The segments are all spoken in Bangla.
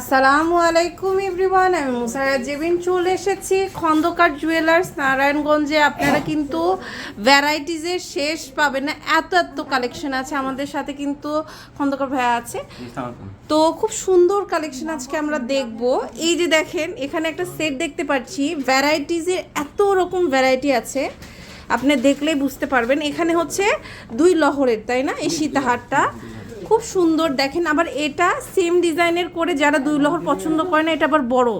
আসসালামু আলাইকুম এভরিওয়ান, আমি মুসারা জেবিন। চলে এসেছি খন্দকার জুয়েলার্স নারায়ণগঞ্জে। আপনারা কিন্তু ভ্যারাইটিজের শেষ পাবেন না, এত এত কালেকশন আছে আমাদের সাথে কিন্তু খন্দকার ভাইয়া আছে। তো খুব সুন্দর কালেকশন আজকে আমরা দেখব। এই যে দেখেন, এখানে একটা সেট দেখতে পাচ্ছি, ভ্যারাইটিজের এত রকম ভ্যারাইটি আছে। আপনি দেখলেই বুঝতে পারবেন, এখানে হচ্ছে দুই লহরের, তাই না? এই সীতাহারটা। খুব সুন্দর দেখেন আবার এটা সেম ডিজাইনের করে যারা দুই লহর পছন্দ করে না এটা আবার বড়।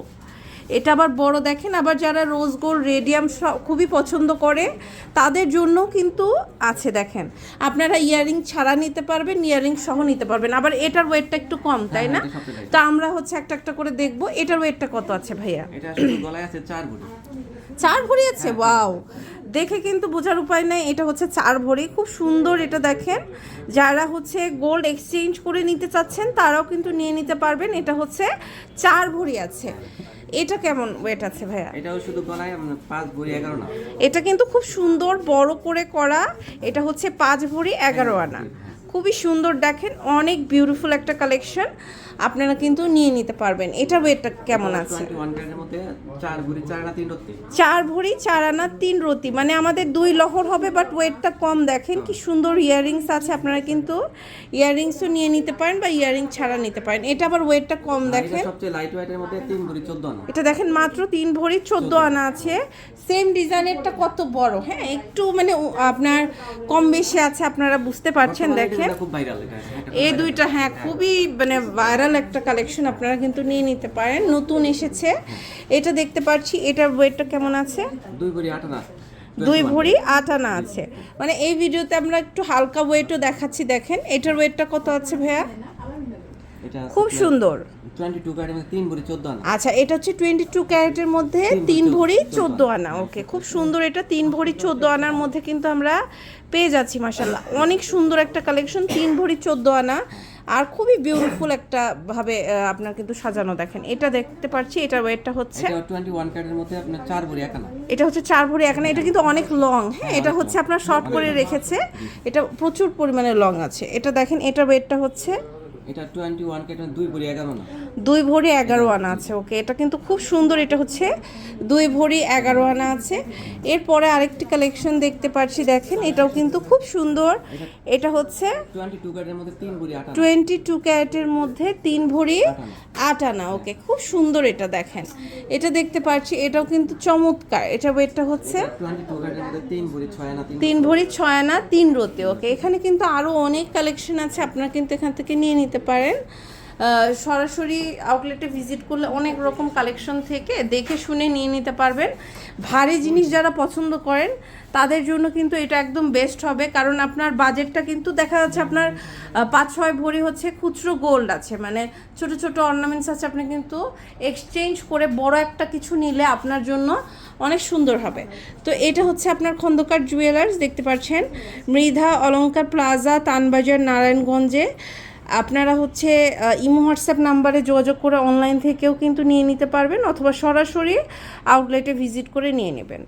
এটা আবার বড় দেখেন আবার যারা রোজ গোল্ড রেডিয়াম খুবই পছন্দ করে তাদের জন্য কিন্তু আছে দেখেন। আপনারা ইয়ারিং ছাড়া নিতে পারবেন ইয়ারিং সহ নিতে পারবেন। আবার এটার ওয়েটটা একটু কম তাই না? সবচেয়ে light। তো আমরা হচ্ছে একটা একটা করে দেখব এটার ওয়েটটা কত আছে ভাইয়া? এটা গলায় আছে চার ভরি চার ভরি আছে? ওয়াও দেখে কিন্তু বোঝার উপায় নেই। এটা হচ্ছে চার ভরি। খুব সুন্দর এটা দেখেন। যারা হচ্ছে গোল্ড এক্সচেঞ্জ করে নিতে চাচ্ছেন তারাও কিন্তু নিয়ে নিতে পারবেন। এটা হচ্ছে চার ভরি আছে। এটা কেমন ওয়েট আছে ভাইয়া? এটাও শুধু গলায় উম, পাঁচ ভরি এগারো না। এটা কিন্তু খুব সুন্দর বড় করে করা। এটা হচ্ছে পাঁচ ভরি এগারো আনা। খুবই সুন্দর দেখেন অনেক বিউটিফুল একটা কালেকশন আপনারা কিন্তু নিয়ে নিতে পারবেন। এটা ওয়েটটা কেমন আছে? চার ভরি চার আনা তিন রতি মানে আমাদের দুই লহর হবে বাট ওয়েটটা কম দেখেন। কি সুন্দর ইয়াররিংস আছে আপনারা কিন্তু ইয়াররিংসও নিয়ে নিতে পারেন বা ইয়াররিং ছাড়া নিতে পারেন। এটা আবার ওয়েটটা কম দেখেন। সবচেয়ে লাইট ওয়েটের মধ্যে তিন ভরি চোদ্দ না এটা দেখেন মাত্র তিন ভরি চোদ্দ আনা আছে। সেম ডিজাইনেরটা কত বড়? হ্যাঁ একটু মানে আপনার কম বেশি আছে আপনারা বুঝতে পারছেন দেখেন। এই দুইটা হ্যাঁ খুবই মানে ভাইরাল একটা কালেকশন আপনারা কিন্তু নিয়ে নিতে পারেন নতুন এসেছে। এটা দেখতে পাচ্ছি এটার ওয়েটটা কেমন আছে? দুই ভরি আট না দুই ভরি আট আনা আছে। মানে এই ভিডিওতে আমরা একটু হালকা ওয়েটও দেখাচ্ছি দেখেন। এটার ওয়েটটা কত আছে ভাইয়া? খুব সুন্দর। মধ্যে ভরি আনা। আচ্ছা এটা হচ্ছে টোয়েন্টি টু ক্যারেটের মধ্যে ভরি চোদ্দ আনা। ওকে খুব সুন্দর এটা ভরি চোদ্দ আনার মধ্যে কিন্তু আমরা পেয়ে যাচ্ছি অনেক সুন্দর একটা কালেকশন তিন ভরি চোদ্দ আনা। আর খুবই বিউটিফুল একটা ভাবে আপনার কিন্তু সাজানো দেখেন। এটা দেখতে পাচ্ছি এটার ওয়েটটা হচ্ছে এটা মধ্যে আপনার চার ভরি একানা এটা হচ্ছে ভরি এটা কিন্তু অনেক লং হ্যাঁ? এটা হচ্ছে আপনার শর্ট করে রেখেছে। এটা প্রচুর পরিমাণে লং আছে। এটা দেখেন এটার ওয়েটটা হচ্ছে এটা 21 কে এটা দুই ভরি 11 আনা দুই ভরি এগারো আনা আছে ওকে। এটা কিন্তু খুব সুন্দর এটা হচ্ছে দুই ভরি এগারো আনা আছে। এরপরে আরেকটি কালেকশন দেখতে পাচ্ছি দেখেন এটাও কিন্তু খুব সুন্দর। এটা হচ্ছে টোয়েন্টি টু গ্রেডের মধ্যে তিন ভরি আট আনা টোয়েন্টি টু ক্যারেটের মধ্যে তিন ভরি আট আনা ওকে। খুব সুন্দর এটা দেখেন। এটা দেখতে পাচ্ছি, এটাও কিন্তু চমৎকার। এটা ওয়েটটা হচ্ছে তিন ভরি ছয় আনা, তিন রোতে, ওকে। এখানে কিন্তু আরও অনেক কালেকশন আছে, আপনারা কিন্তু এখান থেকে নিয়ে নিতে পারেন। সরাসরি আউটলেটে ভিজিট করলে অনেক রকম কালেকশন থেকে দেখে শুনে নিয়ে নিতে পারবেন। ভারী জিনিস যারা পছন্দ করেন, তাদের জন্য কিন্তু এটা একদম বেস্ট হবে। কারণ আপনার বাজেটটা কিন্তু দেখা যাচ্ছে আপনার পাঁচ ছয় ভরি হচ্ছে খুচরো গোল্ড আছে। মানে ছোট ছোট অর্নামেন্টস আছে আপনি কিন্তু এক্সচেঞ্জ করে বড় একটা কিছু নিলে আপনার জন্য অনেক সুন্দর হবে। তো এটা হচ্ছে আপনার খন্দকার জুয়েলার্স দেখতে পাচ্ছেন? মৃধা অলঙ্কার প্লাজা তানবাজার, নারায়ণগঞ্জে। আপনারা হচ্ছে ইমো, হোয়াটসঅ্যাপ নাম্বারে যোগাযোগ করে অনলাইন থেকেও কিন্তু নিয়ে নিতে পারবেন অথবা সরাসরি আউটলেটে ভিজিট করে নিয়ে নেবেন।